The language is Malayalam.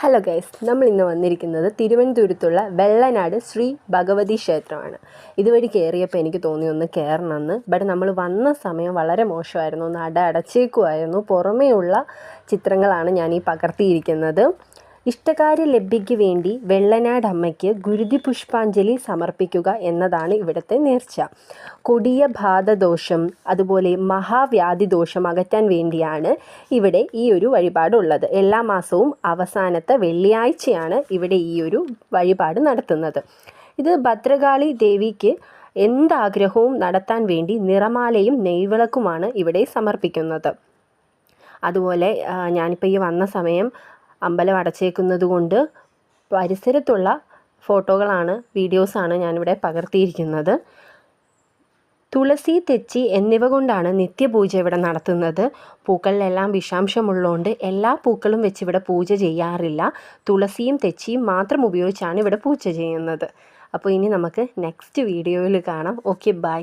ഹലോ ഗൈസ് നമ്മൾ ഇന്ന് വന്നിരിക്കുന്നത് തിരുവനന്തപുരത്തുള്ള വെള്ളനാട് ശ്രീ ഭഗവതി ക്ഷേത്രമാണ്. ഇതുവഴി കയറിയപ്പോൾ എനിക്ക് തോന്നി ഒന്ന് കയറണമെന്ന് ബട്ട് നമ്മൾ വന്ന സമയം വളരെ മോശമായിരുന്നു. നട അടച്ചേക്കുമായിരുന്നു. പുറമേയുള്ള ചിത്രങ്ങളാണ് ഞാൻ ഈ പകർത്തിയിരിക്കുന്നത്. ഇഷ്ടകാര്യ ലബ്ധിക്ക് വേണ്ടി വെള്ളനാട് അമ്മയ്ക്ക് ഗുരുതി പുഷ്പാഞ്ജലി സമർപ്പിക്കുക എന്നതാണ് ഇവിടുത്തെ നേർച്ച. കൊടിയ ബാധദോഷം അതുപോലെ മഹാവ്യാധി ദോഷം അകറ്റാൻ വേണ്ടിയാണ് ഇവിടെ ഈ ഒരു വഴിപാടുള്ളത് എല്ലാ മാസവും അവസാനത്തെ വെള്ളിയാഴ്ചയാണ് ഇവിടെ ഈ ഒരു വഴിപാട് നടത്തുന്നത്. ഇത് ഭദ്രകാളി ദേവിക്ക് എന്താഗ്രഹവും നടത്താൻ വേണ്ടി നിറമാലയും നെയ്വിളക്കുമാണ് ഇവിടെ സമർപ്പിക്കുന്നത്. അതുപോലെ ഞാനിപ്പോൾ ഈ വന്ന സമയം അമ്പലം അടച്ചേക്കുന്നത് കൊണ്ട് പരിസരത്തുള്ള ഫോട്ടോകളാണ് വീഡിയോസാണ് ഞാനിവിടെ പകർത്തിയിരിക്കുന്നത്. തുളസി തെച്ചി എന്നിവ കൊണ്ടാണ് നിത്യപൂജ ഇവിടെ നടത്തുന്നത്. പൂക്കളിലെല്ലാം വിഷാംശമുള്ളതുകൊണ്ട് എല്ലാ പൂക്കളും വെച്ച് ഇവിടെ പൂജ ചെയ്യാറില്ല. തുളസിയും തെച്ചിയും മാത്രം ഉപയോഗിച്ചാണ് ഇവിടെ പൂജ ചെയ്യുന്നത്. അപ്പോൾ ഇനി നമുക്ക് നെക്സ്റ്റ് വീഡിയോയിൽ കാണാം. Okay bye